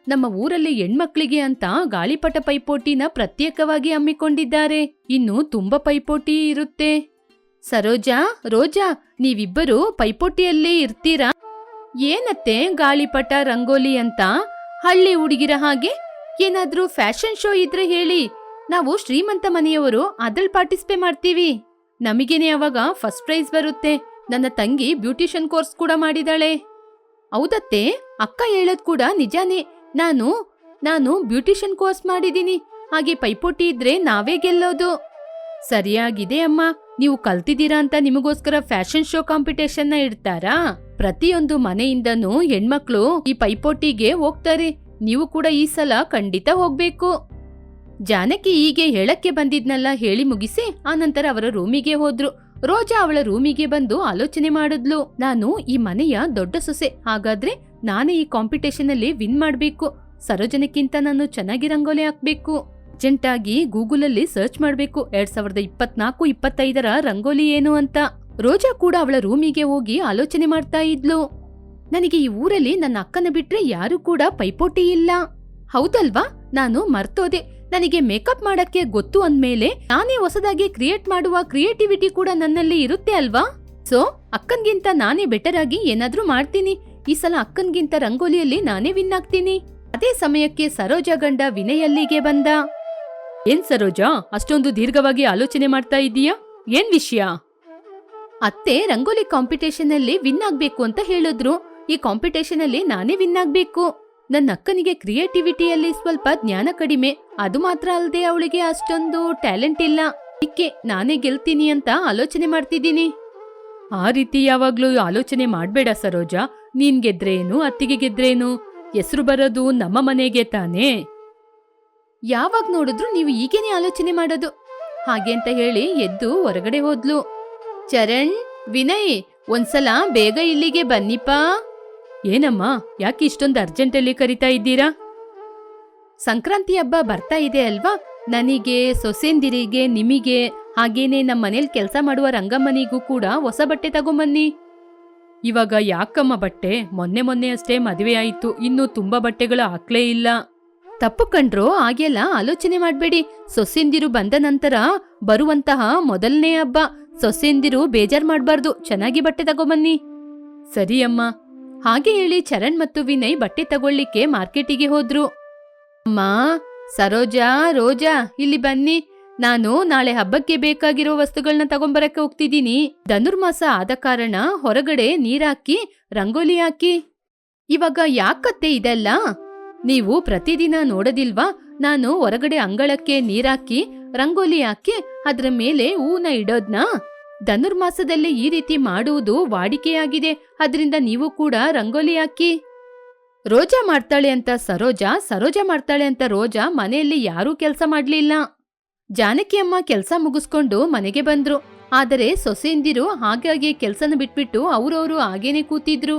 A: ನಮ್ಮ ಊರಲ್ಲಿ ಹೆಣ್ಮಕ್ಳಿಗೆ ಅಂತ ಗಾಳಿಪಟ ಪೈಪೋಟಿನ ಪ್ರತ್ಯೇಕವಾಗಿ ಹಮ್ಮಿಕೊಂಡಿದ್ದಾರೆ. ಇನ್ನು ತುಂಬಾ ಪೈಪೋಟಿ ಇರುತ್ತೆ. ಸರೋಜಾ, ರೋಜಾ, ನೀವಿಬ್ಬರು ಪೈಪೋಟಿಯಲ್ಲಿ ಇರ್ತೀರಾ? ಏನತ್ತೆ ಗಾಳಿಪಟ ರಂಗೋಲಿ ಅಂತ? ಹಳ್ಳಿ ಹುಡುಗಿರ ಹಾಗೆ? ಏನಾದ್ರೂ ಫ್ಯಾಷನ್ ಶೋ ಇದ್ರೆ ಹೇಳಿ. ನಾವು ಶ್ರೀಮಂತ ಮನೆಯವರು ಅದ್ರಲ್ಲಿ ಪಾರ್ಟಿಸಿಪೇಟ್ ಮಾಡ್ತೀವಿ. ನಮಗೇನೆ ಅವಾಗ ಫಸ್ಟ್ ಪ್ರೈಸ್ ಬರುತ್ತೆ. ನನ್ನ ತಂಗಿ ಬ್ಯೂಟಿಷಿಯನ್ ಕೋರ್ಸ್ ಕೂಡ ಮಾಡಿದಾಳೆ. ಹೌದತ್ತೆ? ಅಕ್ಕ ಹೇಳೋದ್ ಕೂಡ ನಿಜಾನೇ. ನಾನು ನಾನು ಬ್ಯೂಟಿಷಿಯನ್ ಕೋರ್ಸ್ ಮಾಡಿದೀನಿ. ಹಾಗೆ ಪೈಪೋಟಿ ಇದ್ರೆ ನಾವೇ ಗೆಲ್ಲೋದು. ಸರಿಯಾಗಿದೆ ಅಮ್ಮ. ನೀವು ಕಲ್ತಿದ್ದೀರಾ ಅಂತ ನಿಮಗೋಸ್ಕರ ಫ್ಯಾಷನ್ ಶೋ ಕಾಂಪಿಟೇಷನ್ನ ಇಡ್ತಾರಾ? ಪ್ರತಿಯೊಂದು ಮನೆಯಿಂದನೂ ಹೆಣ್ಮಕ್ಳು ಈ ಪೈಪೋಟಿಗೆ ಹೋಗ್ತಾರೆ. ನೀವು ಕೂಡ ಈ ಸಲ ಖಂಡಿತ ಹೋಗ್ಬೇಕು. ಜಾನಕಿ ಹೀಗೆ ಹೇಳಕ್ಕೆ ಬಂದಿದ್ನಲ್ಲ ಹೇಳಿ ಮುಗಿಸಿ ಆನಂತರ ಅವರ ರೂಮಿಗೆ ಹೋದ್ರು. ರೋಜಾ ಅವಳ ರೂಮಿಗೆ ಬಂದು ಆಲೋಚನೆ ಮಾಡಿದ್ಲು. ನಾನು ಈ ಮನೆಯ ದೊಡ್ಡ ಸೊಸೆ, ಹಾಗಾದ್ರೆ ನಾನೇ ಈ ಕಾಂಪಿಟೇಷನ್ ಅಲ್ಲಿ ವಿನ್ ಮಾಡ್ಬೇಕು. ಸರೋಜನಕ್ಕಿಂತ ನಾನು ಚೆನ್ನಾಗಿ ರಂಗೋಲಿ ಹಾಕ್ಬೇಕು. ಅರ್ಜೆಂಟಾಗಿ ಗೂಗಲ್ ಅಲ್ಲಿ ಸರ್ಚ್ ಮಾಡ್ಬೇಕು, ಎರಡ್ ಸಾವಿರದ ಇಪ್ಪತ್ನಾಲ್ಕು, ಇಪ್ಪತ್ತೈದರ ರಂಗೋಲಿ ಏನು ಅಂತ. ರೋಜಾ ಕೂಡ ಅವಳ ರೂಮಿಗೆ ಹೋಗಿ ಆಲೋಚನೆ ಮಾಡ್ತಾ ಇದ್ಲು. ನನಗೆ ಈ ಊರಲ್ಲಿ ನನ್ನ ಅಕ್ಕನ ಬಿಟ್ರೆ ಯಾರು ಕೂಡ ಪೈಪೋಟಿ ಇಲ್ಲ. ಹೌದಲ್ವಾ? ನಾನು ಮರ್ತೋದೆ. ನನಗೆ ಮೇಕಪ್ ಮಾಡಕ್ಕೆ ಗೊತ್ತು ಅಂದ್ಮೇಲೆ ನಾನೇ ಹೊಸದಾಗಿ ಕ್ರಿಯೇಟ್ ಮಾಡುವ ಕ್ರಿಯೇಟಿವಿಟಿ ಕೂಡ ನನ್ನಲ್ಲಿ ಇರುತ್ತೆ ಅಲ್ವಾ? ಸೊ, ಅಕ್ಕನ್ಗಿಂತ ನಾನೇ ಬೆಟರ್ ಆಗಿ ಏನಾದ್ರೂ ಮಾಡ್ತೀನಿ. ಈ ಸಲ ಅಕ್ಕನ್ಗಿಂತ ರಂಗೋಲಿಯಲ್ಲಿ ನಾನೇ ವಿನ್ ಆಗ್ತೀನಿ. ಅದೇ ಸಮಯಕ್ಕೆ ಸರೋಜಾ ಗಂಡ ವಿನಯ್ ಅಲ್ಲಿಗೆ ಬಂದ. ಏನ್ ಸರೋಜಾ, ಅಷ್ಟೊಂದು ದೀರ್ಘವಾಗಿ ಆಲೋಚನೆ ಮಾಡ್ತಾ ಇದೀಯಾ ಏನ್ ವಿಷಯ? ಅತ್ತೆ ರಂಗೋಲಿ ಕಾಂಪಿಟೇಷನ್ ಅಲ್ಲಿ ವಿನ್ ಆಗ್ಬೇಕು ಅಂತ ಹೇಳಿದ್ರು. ಈ ಕಾಂಪಿಟೇಷನ್ ಅಲ್ಲಿ ನಾನೇ ವಿನ್ ಆಗ್ಬೇಕು. ನನ್ನ ಅಕ್ಕನಿಗೆ ಕ್ರಿಯೇಟಿವಿಟಿಯಲ್ಲಿ ಸ್ವಲ್ಪ ಜ್ಞಾನ ಕಡಿಮೆ. ಅದು ಮಾತ್ರ ಅಲ್ಲದೆ ಅವಳಿಗೆ ಅಷ್ಟೊಂದು ಟ್ಯಾಲೆಂಟ್ ಇಲ್ಲ. ಇಕ್ಕೆ ನಾನೇ ಗೆಲ್ತೀನಿ ಅಂತ ಆಲೋಚನೆ ಮಾಡ್ತಿದ್ದೀನಿ. ಆ ರೀತಿ ಯಾವಾಗ್ಲೂ ಆಲೋಚನೆ ಮಾಡ್ಬೇಡ ಸರೋಜಾ. ನೀನ್ ಗೆದ್ರೇನು, ಅತ್ತಿಗೆ ಗೆದ್ರೇನು? ಹೆಸರು ಬರೋದು ನಮ್ಮ ಮನೆಗೆ ತಾನೇ. ಯಾವಾಗ ನೋಡಿದ್ರು ನೀವು ಈಗೇನೆ ಆಲೋಚನೆ ಮಾಡೋದು. ಹಾಗೆ ಅಂತ ಹೇಳಿ ಎದ್ದು ಹೊರಗಡೆ ಹೋದ್ಲು. ಚರಣ್, ವಿನಯ್, ಒಂದ್ಸಲ ಬೇಗ ಇಲ್ಲಿಗೆ ಬನ್ನಿಪಾ ಏನಮ್ಮ, ಯಾಕೆ ಇಷ್ಟೊಂದು ಅರ್ಜೆಂಟಲ್ಲಿ ಕರಿತಾ ಇದ್ದೀರಾ? ಸಂಕ್ರಾಂತಿ ಹಬ್ಬ ಬರ್ತಾ ಇದೆ ಅಲ್ವಾ? ನನಗೆ, ಸೊಸೆಂದಿರಿಗೆ, ನಿಮಗೆ, ಹಾಗೇನೆ ನಮ್ಮ ಮನೇಲಿ ಕೆಲಸ ಮಾಡುವ ರಂಗಮ್ಮನಿಗೂ ಕೂಡ ಹೊಸ ಬಟ್ಟೆ ತಗೊಂಬನ್ನಿ. ಇವಾಗ ಯಾಕಮ್ಮ ಬಟ್ಟೆ? ಮೊನ್ನೆ ಮೊನ್ನೆ ಅಷ್ಟೇ ಮದುವೆ ಆಯಿತು, ಇನ್ನೂ ತುಂಬಾ ಬಟ್ಟೆಗಳು ಹಾಕ್ಲೇ ಇಲ್ಲ. ತಪ್ಪು ಕಂಡ್ರೋ ಹಾಗೆಲ್ಲ ಆಲೋಚನೆ ಮಾಡಬೇಡಿ. ಸೊಸೆಂದಿರು ಬಂದ ನಂತರ ಬರುವಂತಹ ಮೊದಲನೇ ಹಬ್ಬ. ಸೊಸೆಂದಿರು ಬೇಜಾರು ಮಾಡಬಾರ್ದು, ಚೆನ್ನಾಗಿ ಬಟ್ಟೆ ತಗೊಂಬನ್ನಿ. ಸರಿ ಅಮ್ಮ. ಹಾಗೆ ಹೇಳಿ ಚರಣ್ ಮತ್ತು ವಿನಯ್ ಬಟ್ಟೆ ತಗೊಳ್ಳಿಕ್ಕೆ ಮಾರ್ಕೆಟಿಗೆ ಹೋದ್ರು. ಅಮ್ಮ, ಸರೋಜಾ, ರೋಜಾ, ಇಲ್ಲಿ ಬನ್ನಿ. ನಾನು ನಾಳೆ ಹಬ್ಬಕ್ಕೆ ಬೇಕಾಗಿರೋ ವಸ್ತುಗಳನ್ನ ತಗೊಂಬರಕ್ಕೆ ಹೋಗ್ತಿದ್ದೀನಿ. ಧನುರ್ಮಾಸ ಆದ ಕಾರಣ ಹೊರಗಡೆ ನೀರಾಕಿ, ರಂಗೋಲಿ ಹಾಕಿ. ಇವಾಗ ಯಾಕತ್ತೆ ಇದೆಲ್ಲ? ನೀವು ಪ್ರತಿದಿನ ನೋಡದಿಲ್ವಾ? ನಾನು ಹೊರಗಡೆ ಅಂಗಳಕ್ಕೆ ನೀರಾಕಿ, ರಂಗೋಲಿ ಹಾಕಿ, ಅದ್ರ ಮೇಲೆ ಹೂನ ಇಡೋದ್ನ? ಧನುರ್ಮಾಸದಲ್ಲಿ ಈ ರೀತಿ ಮಾಡುವುದು ವಾಡಿಕೆಯಾಗಿದೆ. ಅದರಿಂದ ನೀವು ಕೂಡ ರಂಗೋಲಿ ಹಾಕಿ ರೋಜಾ ಮಾಡ್ತಾಳೆ ಅಂತ ಸರೋಜಾ ಸರೋಜಾ ಮಾಡ್ತಾಳೆ ಅಂತ ರೋಜಾ ಮನೆಯಲ್ಲಿ ಯಾರೂ ಕೆಲಸ ಮಾಡಲಿಲ್ಲ. ಜಾನಕಿ ಅಮ್ಮ ಕೆಲಸ ಮುಗಿಸ್ಕೊಂಡು ಮನೆಗೆ ಬಂದ್ರು. ಆದರೆ ಸೊಸೆಯಂದಿರು ಹಾಗಾಗಿ ಕೆಲಸನ ಬಿಟ್ಬಿಟ್ಟು ಅವರವರು ಹಾಗೇನೆ ಕೂತಿದ್ರು.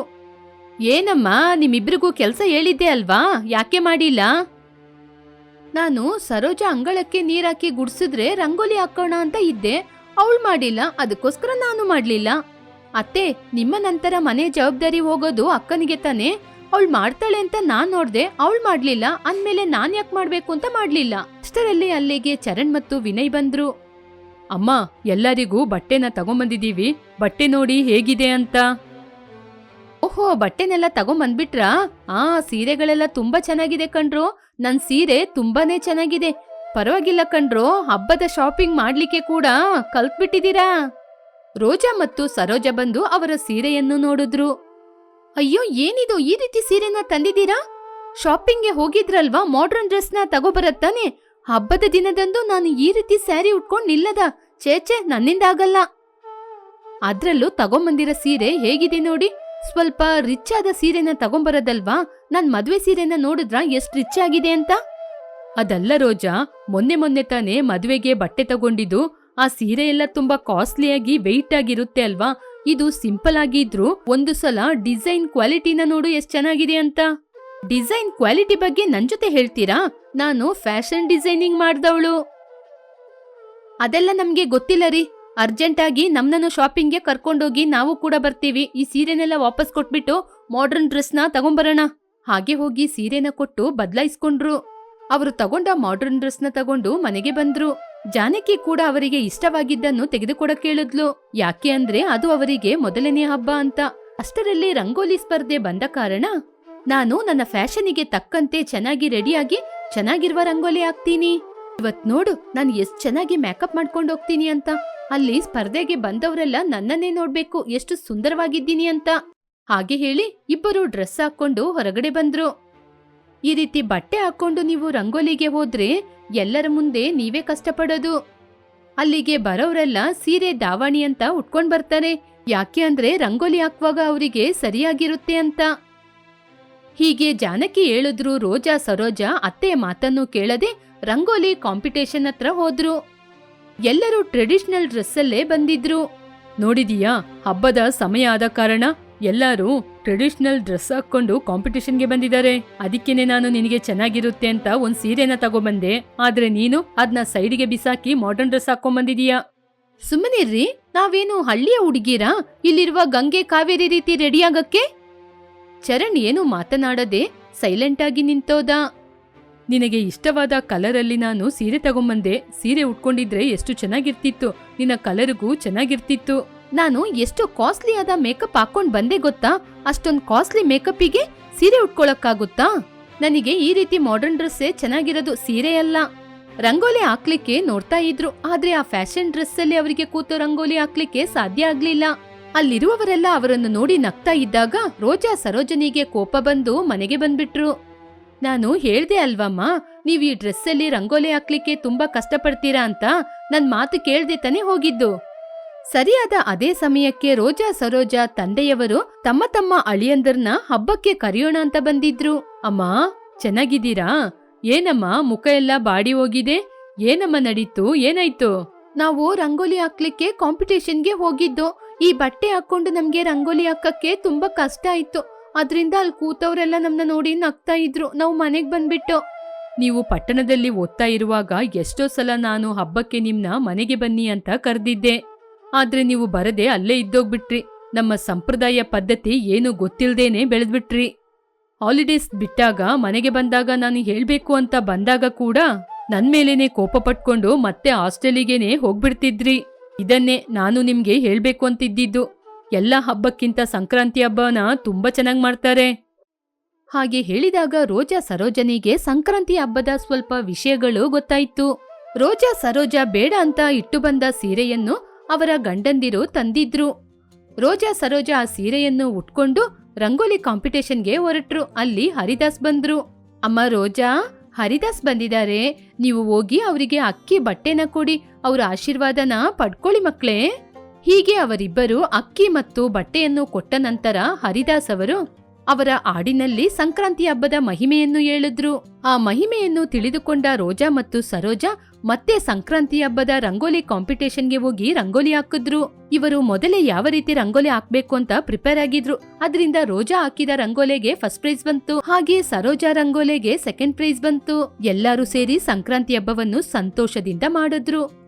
A: ಏನಮ್ಮ, ನಿಮ್ಮಿಬ್ರಿಗೂ ಕೆಲಸ ಹೇಳಿದ್ದೆ ಅಲ್ವಾ? ಯಾಕೆ ಮಾಡಿಲ್ಲ? ನಾನು ಸರೋಜಾ ಅಂಗಳಕ್ಕೆ ನೀರಾಕಿ ಗುಡಿಸಿದ್ರೆ ರಂಗೋಲಿ ಹಾಕೋಣ ಅಂತ ಇದ್ದೆ. ಅವಳು ಮಾಡಿಲ್ಲ, ಅದಕ್ಕೋಸ್ಕರ ನಾನು ಮಾಡ್ಲಿಲ್ಲ. ಅತ್ತೆ, ನಿಮ್ಮ ನಂತರ ಮನೆ ಜವಾಬ್ದಾರಿ ಹೋಗೋದು ಅಕ್ಕನಿಗೆ ತಾನೆ? ಅವಳು ಮಾಡ್ತಾಳೆ ಅಂತ ನಾನ್ ನೋಡ್ದೆ, ಅವಳು ಮಾಡ್ಲಿಲ್ಲ, ಅಂದ್ಮೇಲೆ ನಾನ್ ಯಾಕೆ ಮಾಡ್ಬೇಕು ಅಂತ ಮಾಡ್ಲಿಲ್ಲ. ಅಷ್ಟರಲ್ಲಿ ಅಲ್ಲಿಗೆ ಚರಣ್ ಮತ್ತು ವಿನಯ್ ಬಂದ್ರು. ಅಮ್ಮ, ಎಲ್ಲರಿಗೂ ಬಟ್ಟೆನ ತಗೊಂಬಂದಿದೀವಿ ಬಟ್ಟೆ ನೋಡಿ ಹೇಗಿದೆ ಅಂತ. ಓಹೋ, ಬಟ್ಟೆನೆಲ್ಲ ತಗೊಂಬಂದ್ಬಿಟ್ರಾ? ಆ, ಸೀರೆಗಳೆಲ್ಲ ತುಂಬಾ ಚೆನ್ನಾಗಿದೆ ಕಣ್ರು. ನನ್ ಸೀರೆ ತುಂಬಾನೇ ಚೆನ್ನಾಗಿದೆ. ಪರವಾಗಿಲ್ಲ ಕಣ್ರೋ, ಹಬ್ಬದ ಶಾಪಿಂಗ್ ಮಾಡ್ಲಿಕ್ಕೆ ಕೂಡ ಕಲ್ತ್ಬಿಟ್ಟಿದ್ದೀರಾ? ರೋಜಾ ಮತ್ತು ಸರೋಜ ಬಂದು ಅವರ ಸೀರೆಯನ್ನು ನೋಡಿದ್ರು. ಅಯ್ಯೋ, ಏನಿದು? ಈ ರೀತಿ ಸೀರೆನ ತಂದಿದ್ದೀರಾ? ಶಾಪಿಂಗ್ಗೆ ಹೋಗಿದ್ರಲ್ವಾ? ಮಾಡ್ರನ್ ಡ್ರೆಸ್ನ ತಗೋಬರತ್ತಾನೆ ಹಬ್ಬದ ದಿನದಂದು ನಾನು ಈ ರೀತಿ ಸ್ಯಾರಿ ಉಟ್ಕೊಂಡು ನಿಲ್ಲದ. ಚೇಚೆ ನನ್ನಿಂದ ಆಗಲ್ಲ. ಅದ್ರಲ್ಲೂ ತಗೊಂಬಂದಿರೋ ಸೀರೆ ಹೇಗಿದೆ ನೋಡಿ. ಸ್ವಲ್ಪ ರಿಚ್ ಆದ ಸೀರೆನ ತಗೊಂಬರೋದಲ್ವಾ? ನನ್ ಮದ್ವೆ ಸೀರೆನ ನೋಡಿದ್ರ ಎಷ್ಟ್ ರಿಚ್ ಆಗಿದೆ ಅಂತ? ಅದಲ್ಲ ರೋಜಾ, ಮೊನ್ನೆ ಮೊನ್ನೆ ತಾನೇ ಮದುವೆಗೆ ಬಟ್ಟೆ ತಗೊಂಡಿದ್ದು. ಆ ಸೀರೆ ಎಲ್ಲ ತುಂಬಾ ಕಾಸ್ಟ್ಲಿಯಾಗಿ ವೆಯ್ಟ್ ಆಗಿರುತ್ತೆ ಅಲ್ವಾ? ಇದು ಸಿಂಪಲ್ ಆಗಿದ್ರು ಒಂದು ಸಲ ಡಿಸೈನ್ ಕ್ವಾಲಿಟಿನ ನೋಡು ಎಷ್ಟ್ ಚೆನ್ನಾಗಿದೆ ಅಂತ. ಡಿಸೈನ್ ಕ್ವಾಲಿಟಿ ಬಗ್ಗೆ ನನ್ ಜೊತೆ ಹೇಳ್ತೀರಾ? ನಾನು ಫ್ಯಾಷನ್ ಡಿಸೈನಿಂಗ್ ಮಾಡ್ದವಳು. ಅದೆಲ್ಲ ನಮ್ಗೆ ಗೊತ್ತಿಲ್ಲ ರೀ. ಅರ್ಜೆಂಟ್ ಆಗಿ ನಮ್ಮನ್ನು ಶಾಪಿಂಗ್ಗೆ ಕರ್ಕೊಂಡೋಗಿ ನಾವು ಕೂಡ ಬರ್ತೀವಿ. ಈ ಸೀರೆನೆಲ್ಲ ವಾಪಸ್ ಕೊಟ್ಬಿಟ್ಟು ಮಾಡರ್ನ್ ಡ್ರೆಸ್ನ ತಗೊಂಬರೋಣ. ಹಾಗೆ ಹೋಗಿ ಸೀರೆನ ಕೊಟ್ಟು ಬದಲಾಯಿಸ್ಕೊಂಡ್ರು. ಅವರು ತಗೊಂಡ ಮಾಡರ್ನ್ ಡ್ರೆಸ್ನ ತಗೊಂಡು ಮನೆಗೆ ಬಂದ್ರು. ಜಾನಕಿ ಕೂಡ ಅವರಿಗೆ ಇಷ್ಟವಾಗಿದ್ದನ್ನು ತೆಗೆದುಕೊಡಕ್ ಕೇಳಿದ್ಲು. ಯಾಕೆ ಅಂದ್ರೆ ಅದು ಅವರಿಗೆ ಮೊದಲನೇ ಹಬ್ಬ ಅಂತ. ಅಷ್ಟರಲ್ಲಿ ರಂಗೋಲಿ ಸ್ಪರ್ಧೆ ಬಂದ ಕಾರಣ ನಾನು ನನ್ನ ಫ್ಯಾಷನಿಗೆ ತಕ್ಕಂತೆ ಚೆನ್ನಾಗಿ ರೆಡಿಯಾಗಿ ಚೆನ್ನಾಗಿರುವ ರಂಗೋಲಿ ಹಾಕ್ತೀನಿ. ಇವತ್ ನೋಡು, ನಾನು ಎಷ್ಟ್ ಚೆನ್ನಾಗಿ ಮೇಕಪ್ ಮಾಡ್ಕೊಂಡು ಹೋಗ್ತೀನಿ ಅಂತ. ಅಲ್ಲಿ ಸ್ಪರ್ಧೆಗೆ ಬಂದವರೆಲ್ಲ ನನ್ನನ್ನೇ ನೋಡ್ಬೇಕು, ಎಷ್ಟು ಸುಂದರವಾಗಿದ್ದೀನಿ ಅಂತ. ಹಾಗೆ ಹೇಳಿ ಇಬ್ಬರು ಡ್ರೆಸ್ ಹಾಕೊಂಡು ಹೊರಗಡೆ ಬಂದ್ರು. ಈ ರೀತಿ ಬಟ್ಟೆ ಹಾಕೊಂಡು ನೀವು ರಂಗೋಲಿಗೆ ಹೋದ್ರೆ ಎಲ್ಲರ ಮುಂದೆ ನೀವೇ ಕಷ್ಟಪಡೋದು. ಅಲ್ಲಿಗೆ ಬರೋರೆಲ್ಲ ಸೀರೆ ದಾವಣಿ ಅಂತ ಉಟ್ಕೊಂಡ್ ಬರ್ತಾರೆ. ಯಾಕೆ ಅಂದ್ರೆ ರಂಗೋಲಿ ಹಾಕುವಾಗ ಅವರಿಗೆ ಸರಿಯಾಗಿರುತ್ತೆ ಅಂತ. ಹೀಗೆ ಜಾನಕಿ ಹೇಳಿದ್ರು ರೋಜಾ ಸರೋಜಾ ಅತ್ತೆಯ ಮಾತನ್ನು ಕೇಳದೆ ರಂಗೋಲಿ ಕಾಂಪಿಟೇಷನ್ ಹತ್ರ ಹೋದ್ರು. ಎಲ್ಲರೂ ಟ್ರೆಡಿಷನಲ್ ಡ್ರೆಸ್ಸಲ್ಲೇ ಬಂದಿದ್ರು. ನೋಡಿದೀಯಾ, ಹಬ್ಬದ ಸಮಯ ಆದ ಕಾರಣ ಎಲ್ಲರೂ ಟ್ರೆಡಿಷನಲ್ ಡ್ರೆಸ್ ಹಾಕೊಂಡು ಕಾಂಪಿಟೇಷನ್ಗೆ ಬಂದಿದ್ದಾರೆ. ಅದಕ್ಕೇನೆ ನಾನು ನಿನಗೆ ಚೆನ್ನಾಗಿರುತ್ತೆ ಅಂತ ಒಂದ್ ಸೀರೆನ ತಗೊಬಂದೆ. ಆದ್ರೆ ನೀನು ಅದನ್ನ ಸೈಡ್ಗೆ ಬಿಸಾಕಿ ಮಾಡರ್ನ್ ಡ್ರೆಸ್ ಹಾಕೊಂಡ್ ಬಂದಿದೀಯಾ ಸುಮ್ಮನಿರ್ರಿ ನಾವೇನು ಹಳ್ಳಿಯ ಹುಡುಗಿರಾ? ಇಲ್ಲಿರುವ ಗಂಗೆ ಕಾವೇರಿ ರೀತಿ ರೆಡಿಯಾಗಕ್ಕೆ ಚರಣ್ ಏನು ಮಾತನಾಡದೆ ಸೈಲೆಂಟ್ ಆಗಿ ನಿಂತೋದ? ನಿನಗೆ ಇಷ್ಟವಾದ ಕಲರಲ್ಲಿ ನಾನು ಸೀರೆ ತಗೊಂಬಂದೆ. ಸೀರೆ ಉಟ್ಕೊಂಡಿದ್ರೆ ಎಷ್ಟು ಚೆನ್ನಾಗಿರ್ತಿತ್ತು. ನಿನ್ನ ಕಲರ್ಗೂ ಚೆನ್ನಾಗಿರ್ತಿತ್ತು. ನಾನು ಎಷ್ಟು ಕಾಸ್ಟ್ಲಿ ಆದ ಮೇಕಪ್ ಹಾಕೊಂಡ್ ಬಂದೆ ಗೊತ್ತಾ? ಅಷ್ಟೊಂದ್ ಕಾಸ್ಟ್ಲಿ ಮೇಕಪ್ಪಿಗೆ ಸೀರೆ ಉಟ್ಕೊಳಕ್ಕಾಗುತ್ತಾ? ನನಗೆ ಈ ರೀತಿ ಮಾಡರ್ನ್ ಡ್ರೆಸ್ಸೇ ಚೆನ್ನಾಗಿರೋದು ಸೀರೆ ಅಲ್ಲ. ರಂಗೋಲಿ ಹಾಕ್ಲಿಕ್ಕೆ ನೋಡ್ತಾ ಇದ್ರು, ಆದ್ರೆ ಆ ಫ್ಯಾಷನ್ ಡ್ರೆಸ್ ಅಲ್ಲಿ ಅವರಿಗೆ ಕೂತು ರಂಗೋಲಿ ಹಾಕ್ಲಿಕ್ಕೆ ಸಾಧ್ಯ ಆಗ್ಲಿಲ್ಲ. ಅಲ್ಲಿರುವವರೆಲ್ಲ ಅವರನ್ನು ನೋಡಿ ನಗ್ತಾ ಇದ್ದಾಗ ರೋಜಾ ಸರೋಜನಿಗೆ ಕೋಪ ಬಂದು ಮನೆಗೆ ಬಂದ್ಬಿಟ್ರು. ನಾನು ಹೇಳ್ದೆ ಅಲ್ವಮ್ಮ, ನೀವ್ ಈ ಡ್ರೆಸ್ಸಲ್ಲಿ ರಂಗೋಲಿ ಹಾಕ್ಲಿಕ್ಕೆ ತುಂಬಾ ಕಷ್ಟಪಡ್ತೀರಾ ಅಂತ? ನನ್ ಮಾತು ಕೇಳ್ದೆ ತಾನೇ ಹೋಗಿದ್ದು. ಸರಿಯಾದ ಅದೇ ಸಮಯಕ್ಕೆ ರೋಜಾ ಸರೋಜಾ ತಂದೆಯವರು ತಮ್ಮ ತಮ್ಮ ಅಳಿಯಂದರ್ನ ಹಬ್ಬಕ್ಕೆ ಕರೆಯೋಣ ಅಂತ ಬಂದಿದ್ರು. ಅಮ್ಮ, ಚೆನ್ನಾಗಿದ್ದೀರಾ? ಏನಮ್ಮ, ಮುಖ ಎಲ್ಲ ಬಾಡಿ ಹೋಗಿದೆ? ಏನಮ್ಮ ನಡೀತು? ಏನಾಯ್ತು? ನಾವು ರಂಗೋಲಿ ಹಾಕ್ಲಿಕ್ಕೆ ಕಾಂಪಿಟೇಷನ್ಗೆ ಹೋಗಿದ್ದು. ಈ ಬಟ್ಟೆ ಹಾಕೊಂಡು ನಮ್ಗೆ ರಂಗೋಲಿ ಹಾಕಕ್ಕೆ ತುಂಬಾ ಕಷ್ಟ ಆಯ್ತು. ಅದ್ರಿಂದ ಅಲ್ಲಿ ಕೂತವ್ರೆಲ್ಲ ನಮ್ನ ನೋಡಿ ನಗ್ತಾ ಇದ್ರು. ನಾವು ಮನೆಗ್ ಬಂದ್ಬಿಟ್ಟು. ನೀವು ಪಟ್ಟಣದಲ್ಲಿ ಓದ್ತಾ ಇರುವಾಗ ಎಷ್ಟೋ ಸಲ ನಾನು ಹಬ್ಬಕ್ಕೆ ನಿಮ್ನ ಮನೆಗೆ ಬನ್ನಿ ಅಂತ ಕರೆದಿದ್ದೆ. ಆದ್ರೆ ನೀವು ಬರದೆ ಅಲ್ಲೇ ಇದ್ದೋಗ್ಬಿಟ್ರಿ. ನಮ್ಮ ಸಂಪ್ರದಾಯ ಪದ್ಧತಿ ಏನು ಗೊತ್ತಿಲ್ದೇನೆ ಬೆಳೆದ್ಬಿಟ್ರಿ. ಹಾಲಿಡೇಸ್ ಬಿಟ್ಟಾಗ ಮನೆಗೆ ಬಂದಾಗ ನಾನು ಹೇಳ್ಬೇಕು ಅಂತ ಬಂದಾಗ ಕೂಡ ನನ್ ಮೇಲೇನೆ ಕೋಪ ಪಟ್ಕೊಂಡು ಮತ್ತೆ ಹಾಸ್ಟೆಲಿಗೇನೆ ಹೋಗ್ಬಿಡ್ತಿದ್ರಿ. ಇದನ್ನೇ ನಾನು ನಿಮ್ಗೆ ಹೇಳ್ಬೇಕು ಅಂತಿದ್ದಿದ್ದು. ಎಲ್ಲ ಹಬ್ಬಕ್ಕಿಂತ ಸಂಕ್ರಾಂತಿ ಹಬ್ಬನ ತುಂಬಾ ಚೆನ್ನಾಗ್ ಮಾಡ್ತಾರೆ. ಹಾಗೆ ಹೇಳಿದಾಗ ರೋಜಾ ಸರೋಜನಿಗೆ ಸಂಕ್ರಾಂತಿ ಹಬ್ಬದ ಸ್ವಲ್ಪ ವಿಷಯಗಳು ಗೊತ್ತಾಯ್ತು. ರೋಜಾ ಸರೋಜಾ ಬೇಡ ಅಂತ ಇಟ್ಟು ಬಂದ ಸೀರೆಯನ್ನು ಅವರ ಗಂಡಂದಿರು ತಂದಿದ್ರು. ರೋಜಾ ಸರೋಜಾ ಆ ಸೀರೆಯನ್ನು ಉಟ್ಕೊಂಡು ರಂಗೋಲಿ ಕಾಂಪಿಟೇಷನ್ಗೆ ಹೊರಟ್ರು. ಅಲ್ಲಿ ಹರಿದಾಸ್ ಬಂದ್ರು. ಅಮ್ಮ ರೋಜಾ, ಹರಿದಾಸ್ ಬಂದಿದ್ದಾರೆ ನೀವು ಹೋಗಿ ಅವರಿಗೆ ಅಕ್ಕಿ ಬಟ್ಟೆನ ಕೊಡಿ. ಅವರ ಆಶೀರ್ವಾದನ ಪಡ್ಕೊಳ್ಳಿ ಮಕ್ಕಳೇ. ಹೀಗೆ ಅವರಿಬ್ಬರು ಅಕ್ಕಿ ಮತ್ತು ಬಟ್ಟೆಯನ್ನು ಕೊಟ್ಟ ನಂತರ ಹರಿದಾಸ್ ಅವರು ಅವರ ಹಾಡಿನಲ್ಲಿ ಸಂಕ್ರಾಂತಿ ಹಬ್ಬದ ಮಹಿಮೆಯನ್ನು ಹೇಳಿದ್ರು. ಆ ಮಹಿಮೆಯನ್ನು ತಿಳಿದುಕೊಂಡ ರೋಜಾ ಮತ್ತು ಸರೋಜಾ ಮತ್ತೆ ಸಂಕ್ರಾಂತಿ ಹಬ್ಬದ ರಂಗೋಲಿ ಕಾಂಪಿಟೇಷನ್ಗೆ ಹೋಗಿ ರಂಗೋಲಿ ಹಾಕಿದ್ರು. ಇವರು ಮೊದಲೇ ಯಾವ ರೀತಿ ರಂಗೋಲಿ ಹಾಕ್ಬೇಕು ಅಂತ ಪ್ರಿಪೇರ್ ಆಗಿದ್ರು. ಅದರಿಂದ ರೋಜಾ ಹಾಕಿದ ರಂಗೋಲಿಗೆ ಫಸ್ಟ್ ಪ್ರೈಸ್ ಬಂತು. ಹಾಗೆ ಸರೋಜಾ ರಂಗೋಲಿಗೆ ಸೆಕೆಂಡ್ ಪ್ರೈಸ್ ಬಂತು. ಎಲ್ಲರೂ ಸೇರಿ ಸಂಕ್ರಾಂತಿ ಹಬ್ಬವನ್ನು ಸಂತೋಷದಿಂದ ಮಾಡಿದ್ರು.